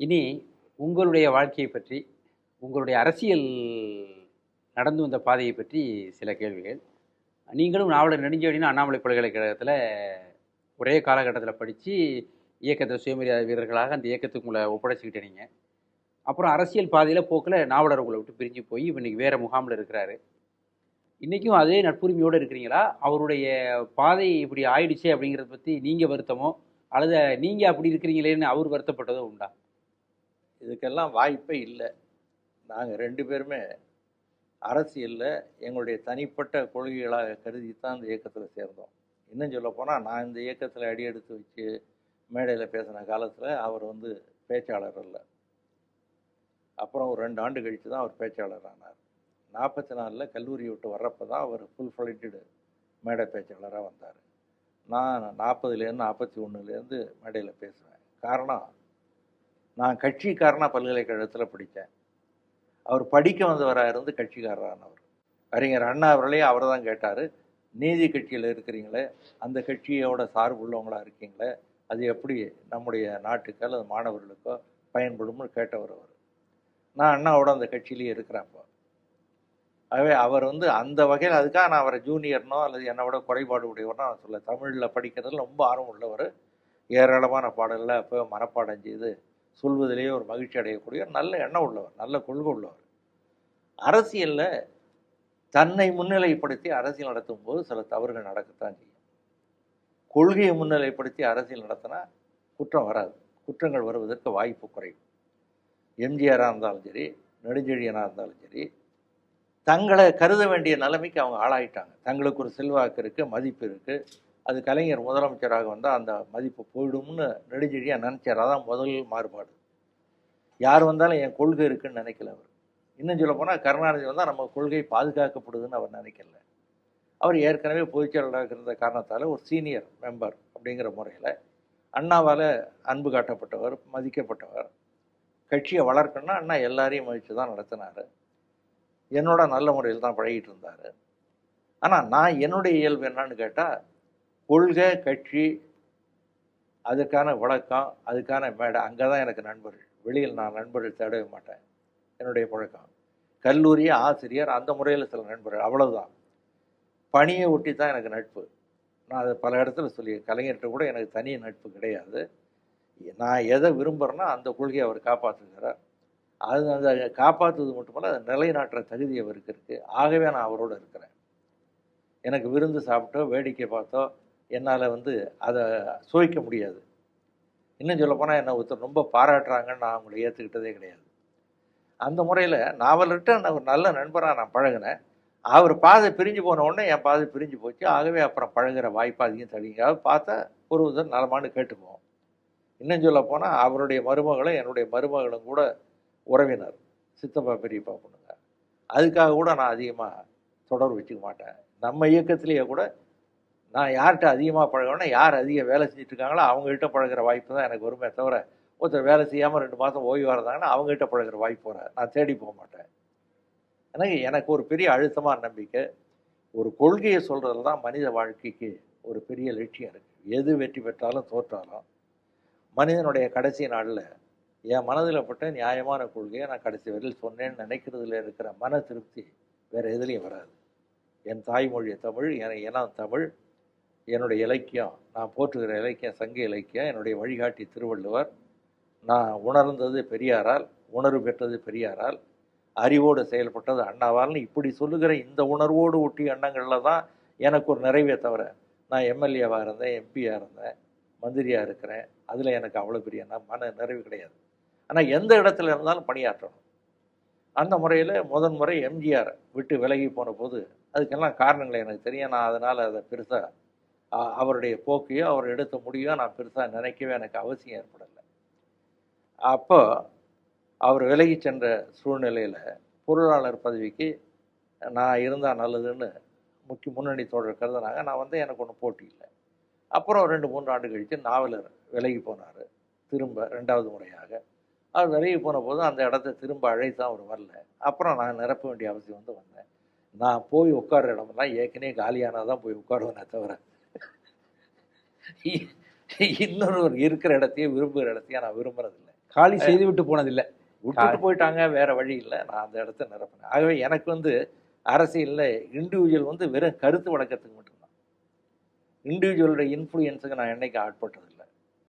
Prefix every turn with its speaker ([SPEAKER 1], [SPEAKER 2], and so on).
[SPEAKER 1] இனி உங்களுடைய வாழ்க்கையை பற்றி உங்களுடைய அரசியல் நடந்து வந்த பாதையை பற்றி சில கேள்விகள். நீங்களும் நாவலர் நெடுஞ்செழியன் அண்ணாமலை பல்கலைக்கழகத்தில் ஒரே காலகட்டத்தில் படித்து இயக்கத்தில் சுயமரியாதை வீரர்களாக அந்த இயக்கத்துக்கு உங்களை ஒப்படைச்சிக்கிட்டீங்க. அப்புறம் அரசியல் பாதையில் போக்கில் நாவலர் உங்களை விட்டு பிரிஞ்சு போய் இப்போ வேறு முகாமில் இருக்கிறாரு. இன்றைக்கும் அதே நட்புரிமையோடு இருக்கிறீங்களா? அவருடைய பாதை இப்படி ஆயிடுச்சே அப்படிங்கிறத பற்றி நீங்கள் வருத்தமோ? அல்லது நீங்கள் அப்படி இருக்கிறீங்களேன்னு அவர் வருத்தப்பட்டதோ உண்டா?
[SPEAKER 2] இதுக்கெல்லாம் வாய்ப்பே இல்லை. நாங்கள் ரெண்டு பேருமே அரசியலில் எங்களுடைய தனிப்பட்ட கொள்கைகளாக கருதி தான் இந்த இயக்கத்தில் சேர்ந்தோம். இன்னும் சொல்ல போனால் நான் இந்த இயக்கத்தில் அடி எடுத்து வச்சு மேடையில் பேசின காலத்தில் அவர் வந்து பேச்சாளர் இல்லை அப்புறம் ஒரு ரெண்டு ஆண்டு கழித்து தான் அவர் பேச்சாளர் ஆனார். நாற்பத்தி நாலில் கல்லூரி விட்டு வர்றப்போ தான் அவர் ஃபுல் ஃப்ளைட்டடு மேடை பேச்சாளராக வந்தார். நான் நாற்பதுலேருந்து நாற்பத்தி ஒன்றுலேருந்து மேடையில் பேசுவேன். காரணம் நான் கட்சிக்காரனாக பல்கலைக்கழகத்தில் படித்தேன். அவர் படிக்க வந்தவராக இருந்து கட்சிக்காரரானவர் அறிஞர் அண்ணா அவர்களே அவர் தான் கேட்டார். நீதி கட்சியில் இருக்கிறீங்களே அந்த கட்சியோட சார்பு உள்ளவங்களா இருக்கீங்களே அது எப்படி நம்முடைய நாட்டுக்கு அல்லது மாணவர்களுக்கோ பயன்படும்னு கேட்டவர் அவர். நான் அண்ணாவோட அந்த கட்சியிலேயே இருக்கிறப்போ ஆகவே அவர் வந்து அந்த வகையில் அதுக்காக நான் அவரை ஜூனியர்னோ அல்லது என்னை விட குறைபாடு உடையவர்னோ நான் சொல்ல தமிழில் படிக்கிறதுல ரொம்ப ஆர்வம் உள்ளவர். ஏராளமான பாடல்களை அப்போ மனப்பாடம் செய்து சொல்வதிலேயே ஒரு மகிழ்ச்சி அடையக்கூடிய நல்ல எண்ணம் உள்ளவர் நல்ல கொள்கை உள்ளவர். அரசியலில் தன்னை முன்னிலைப்படுத்தி அரசியல் நடத்தும் போது சில தவறுகள் நடக்கத்தான் செய்யும். கொள்கையை முன்னிலைப்படுத்தி அரசியல் நடத்தினா குற்றம் வராது. குற்றங்கள் வருவதற்கு வாய்ப்பு குறையும் எம்ஜிஆராக இருந்தாலும் சரி நெடுஞ்செழியனாக இருந்தாலும் சரி தங்களை கருத வேண்டிய நிலைமைக்கு அவங்க ஆளாயிட்டாங்க. தங்களுக்கு ஒரு செல்வாக்கு இருக்குது மதிப்பு இருக்குது அது கலைஞர் முதலமைச்சராக வந்தால் அந்த மதிப்பு போயிடும்னு நெடுஞ்செழியாக நினச்சார் அதான் முதல் மாறுபாடு. யார் வந்தாலும் என் கொள்கை இருக்குன்னு நினைக்கல அவர். இன்னும் சொல்ல போனால் கருணாநிதி வந்தால் நம்ம கொள்கை பாதுகாக்கப்படுதுன்னு அவர் நினைக்கல. அவர் ஏற்கனவே பொதுச்செயலாளராக இருந்த காரணத்தால் ஒரு சீனியர் மெம்பர் அப்படிங்கிற முறையில் அண்ணாவால் அன்பு காட்டப்பட்டவர் மதிக்கப்பட்டவர் கட்சியை வளர்க்கணும்னா அண்ணா எல்லாரையும் மதித்து தான் நடத்தினார். என்னோட நல்ல முறையில் தான் பழகிட்டு இருந்தார். ஆனால் நான் என்னுடைய இயல்பு என்னன்னு கேட்டால் கொள்கை கட்சி அதுக்கான வழக்கம் அதுக்கான மேடை அங்கே தான் எனக்கு நண்பர்கள். வெளியில் நான் நண்பர்கள் தேடவே மாட்டேன். என்னுடைய பழக்கம். கல்லூரி ஆசிரியர் அந்த முறையில் சில நண்பர்கள். அவ்வளவுதான். பணியை ஒட்டி தான் எனக்கு நட்பு. நான் அதை பல இடத்துல சொல்லி கலைஞர்கிட்ட கூட எனக்கு தனி நட்பு கிடையாது. நான் எதை விரும்புகிறேன்னா அந்த கொள்கையை அவர் காப்பாற்றுகிறார் அது அந்த காப்பாற்றுவது மட்டுமல்ல அதை நிலைநாட்டுற தகுதி அவருக்கு இருக்குது ஆகவே நான் அவரோடு இருக்கிறேன். எனக்கு விருந்து சாப்பிட்டோ வேடிக்கை பார்த்தோ என்னால் வந்து அதை சுவைக்க முடியாது. இன்னும் சொல்லப்போனால் என்னை ஒருத்தர் ரொம்ப பாராட்டுறாங்கன்னு நான் அவங்களை ஏற்றுக்கிட்டதே கிடையாது. அந்த முறையில் நாவலர்கிட்ட நான் ஒரு நல்ல நண்பராக நான் பழகினேன். அவர் பாதை பிரிஞ்சு போன உடனே என் பாதை பிரிஞ்சு போச்சு. ஆகவே அப்புறம் பழகுற வாய்ப்பு அதிகம் தடிங்காவது பார்த்தா ஒரு விதம் நலமானு கேட்டுக்குவோம். இன்னும் சொல்ல போனால் அவருடைய மருமகளும் என்னுடைய மருமகளும் கூட உறவினர். சித்தப்பா பெரியப்பா பொண்ணுங்க. அதுக்காக கூட நான் அதிகமாக தொடர்பு வச்சுக்க மாட்டேன். நம்ம இயக்கத்திலேயே கூட நான் யார்கிட்ட அதிகமாக பழகணும்னா யார் அதிக வேலை செஞ்சுட்டு இருக்காங்களோ அவங்ககிட்ட பழகுற வாய்ப்பு தான் எனக்கு வருமே தவிர ஒருத்தர் வேலை செய்யாமல் ரெண்டு மாதம் ஓய்வு இருந்தாங்கன்னா அவங்ககிட்ட பழகுற வாய்ப்பு வர நான் தேடி போக மாட்டேன். எனக்கு எனக்கு ஒரு பெரிய அழுத்தமான நம்பிக்கை. ஒரு கொள்கையை சொல்கிறது தான் மனித வாழ்க்கைக்கு ஒரு பெரிய லட்சியம் இருக்குது எது வெற்றி பெற்றாலும் தோற்றாலும். மனிதனுடைய கடைசி நாளில் என் மனதில் பட்ட நியாயமான கொள்கையை நான் கடைசி வரையில் சொன்னேன்னு நினைக்கிறதுல இருக்கிற மன திருப்தி வேறு எதுலேயும் வராது. என் தாய்மொழி தமிழ் என இனம் தமிழ் என்னுடைய இலக்கியம் நான் போற்றுகிற இலக்கியம் சங்க இலக்கியம் என்னுடைய வழிகாட்டி திருவள்ளுவர் நான் உணர்ந்தது பெரியாரால் உணர்வு பெற்றது பெரியாரால் அறிவோடு செயல்பட்டது அண்ணாவால்னு இப்படி சொல்லுகிற இந்த உணர்வோடு ஒட்டிய எண்ணங்களில் தான் எனக்கு ஒரு நிறைவே தவிர நான் எம்எல்ஏவாக இருந்தேன் எம்பியாக இருந்தேன் மந்திரியாக இருக்கிறேன் அதில் எனக்கு அவ்வளோ பெரிய மன நிறைவு கிடையாது. ஆனால் எந்த இடத்துல இருந்தாலும் பணியாற்றணும். அந்த முறையில் முதன் முறை எம்ஜிஆர் விட்டு விலகி போன போது அதுக்கெல்லாம் காரணங்கள் எனக்கு தெரியும். நான் அதனால் அதை பெருசாக அவருடைய போக்கையோ அவர் எடுத்த முடியோ நான் பெருசாக நினைக்கவே எனக்கு அவசியம் ஏற்படலை. அப்போ அவர் விலகி சென்ற சூழ்நிலையில் பொருளாளர் பதவிக்கு நான் இருந்தால் நல்லதுன்னு முக்கிய முன்னணி தோழர் கருதுனாங்க. நான் வந்து எனக்கு ஒன்றும் போட்டி இல்லை. அப்புறம் ரெண்டு மூன்று ஆண்டு கழித்து நாவலர் விலகி போனார். திரும்ப ரெண்டாவது முறையாக. அவர் விலகி போன போது அந்த இடத்த திரும்ப அழைத்து அவர் வரல. அப்புறம் நான் நிரப்ப வேண்டிய அவசியம் வந்து வந்தேன். நான் போய் உட்கார்ற இடமெல்லாம் ஏற்கனவே காலியானால் தான் போய் உட்காருவேனே தவிர இன்னொரு இருக்கிற இடத்தையே விரும்புகிற இடத்தையே நான் விரும்புறதில்லை.
[SPEAKER 1] காலி செய்து விட்டு போனதில்லை.
[SPEAKER 2] விட்டுட்டு போயிட்டாங்க வேற வழி இல்லை. நான் அந்த இடத்த நிரப்பினேன். ஆகவே எனக்கு வந்து அரசியலில் இண்டிவிஜுவல் வந்து வெறும் கருத்து வழக்கத்துக்கு மட்டும்தான். இண்டிவிஜுவலோட இன்ஃப்ளூயன்ஸுக்கு நான் என்னைக்கு ஆட்பட்டதில்லை.